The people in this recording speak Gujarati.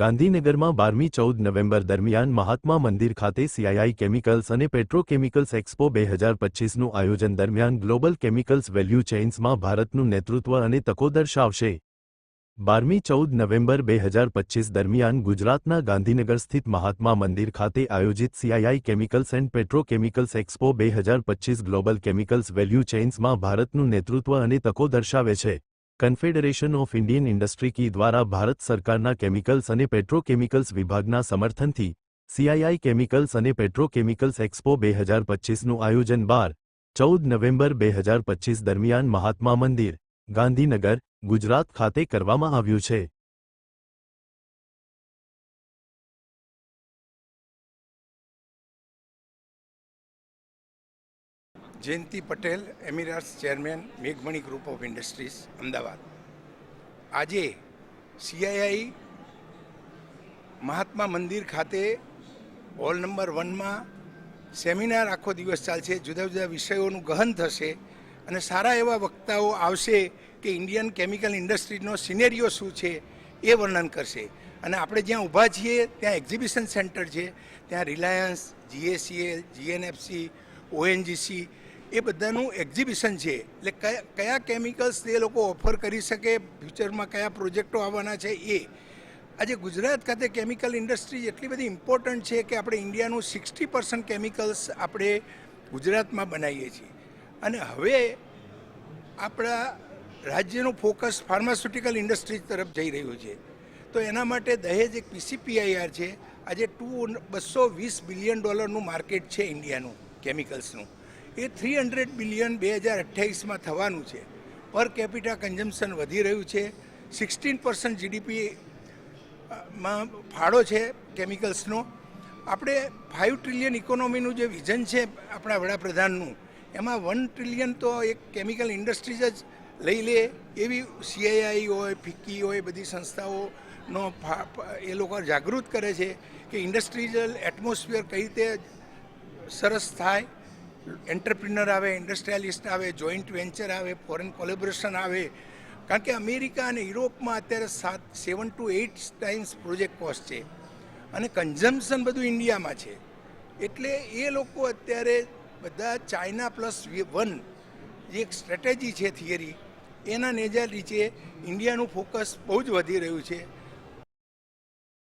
ગાંધીનગરમાં બારમી ચૌદ નવેમ્બર દરમિયાન મહાત્મા મંદિર ખાતે સીઆઈઆઈ કેમિકલ્સ અને પેટ્રોકેમિકલ્સ એક્સપો બે હજાર પચીસનું આયોજન દરમિયાન ગ્લોબલ કેમિકલ્સ વેલ્યુ ચેઇન્સમાં ભારતનું નેતૃત્વ અને તકો દર્શાવશે. બારમી ચૌદ નવેમ્બર બે હજાર પચીસ દરમિયાન ગુજરાતના ગાંધીનગર સ્થિત મહાત્મા મંદિર ખાતે આયોજિત CII chemicals and petrochemicals expo બે હજાર પચીસ ગ્લોબલ કેમિકલ્સ વેલ્યુ ચેઇન્સમાં ભારતનું નેતૃત્વ અને તકો દર્શાવે છે. કન્ફેડરેશન ઓફ ઇન્ડિયન ઇન્ડસ્ટ્રી કી દ્વારા ભારત સરકારના કેમિકલ્સ અને પેટ્રોકેમિકલ્સ વિભાગના સમર્થનથી સીઆઈઆઈ કેમિકલ્સ અને પેટ્રોકેમિકલ્સ એક્સપો બે હજાર પચીસનું આયોજન બાર, ચૌદ નવેમ્બર બે હજાર પચીસ દરમિયાન મહાત્મા મંદિર, ગાંધીનગર, ગુજરાત ખાતે કરવામાં આવ્યું છે. જયંતિ પટેલ, એમિરાટ્સ ચેરમેન, મેઘમણી ગ્રુપ ઓફ ઇન્ડસ્ટ્રીઝ, અમદાવાદ. આજે સીઆઈઆઈ મહાત્મા મંદિર ખાતે હોલ નંબર વનમાં સેમિનાર આખો દિવસ ચાલશે. જુદા જુદા વિષયોનું ગહન થશે અને સારા એવા વક્તાઓ આવશે કે ઇન્ડિયન કેમિકલ ઇન્ડસ્ટ્રીનો સિનેરિયો શું છે એ વર્ણન કરશે. અને આપણે જ્યાં ઊભા છીએ, ત્યાં એક્ઝિબિશન સેન્ટર છે. ત્યાં રિલાયન્સ જીએસીએલ જીએનએફસી ઓએનજીસી એ બધાનું એક્ઝિબિશન છે. એટલે કયા કયા કેમિકલ્સ તે લોકો ઓફર કરી શકે ફ્યુચરમાં કયા પ્રોજેક્ટો આવવાના છે એ. આજે ગુજરાત ખાતે કેમિકલ ઇન્ડસ્ટ્રી એટલી બધી ઇમ્પોર્ટન્ટ છે કે આપણે ઇન્ડિયાનું સિક્સટી પર્સન્ટ કેમિકલ્સ આપણે ગુજરાતમાં બનાવીએ છીએ. અને હવે આપણા રાજ્યનું ફોકસ ફાર્માસ્યુટિકલ ઇન્ડસ્ટ્રી તરફ જઈ રહ્યું છે. તો એના માટે દહેજ એક પીસીપીઆઈઆર છે. આજે ટુ બસો વીસ બિલિયન ડોલરનું માર્કેટ છે ઇન્ડિયાનું કેમિકલ્સનું એ થ્રી હંડ્રેડ બિલિયન બે હજાર અઠ્યાવીસમાં થવાનું છે. પર કેપિટા કન્ઝમ્પશન વધી રહ્યું છે. સિક્સટીન પર્સન્ટ જીડીપી માં ફાળો છે કેમિકલ્સનો આપણે ફાઇવ ટ્રિલિયન ઇકોનોમીનું જે વિઝન છે આપણા વડાપ્રધાનનું, એમાં વન ટ્રિલિયન તો એક કેમિકલ ઇન્ડસ્ટ્રીઝ જ લઈ લે. એવી સીઆઈઆઈ હોય, ફિક્કી હોય, બધી સંસ્થાઓનો એ લોકો જાગૃત કરે છે કે ઇન્ડસ્ટ્રીઝલ એટમોસ્ફિયર કઈ રીતે સરસ થાય. એન્ટરપ્રિનર આવે, ઇન્ડસ્ટ્રીયાલિસ્ટ આવે, જોઈન્ટ વેન્ચર આવે, ફોરેન કોલેબોરેશન આવે. કારણ કે અમેરિકા અને યુરોપમાં અત્યારે સાત, seven two eight times project cost છે. અને કન્ઝમ્પશન બધું ઇન્ડિયામાં છે. એટલે એ લોકો અત્યારે બધા ચાઇના પ્લસ વન જે એક સ્ટ્રેટેજી છે થિયરી, એના નેજા નીચે ઇન્ડિયાનું ફોકસ બહુ જ વધી રહ્યું છે.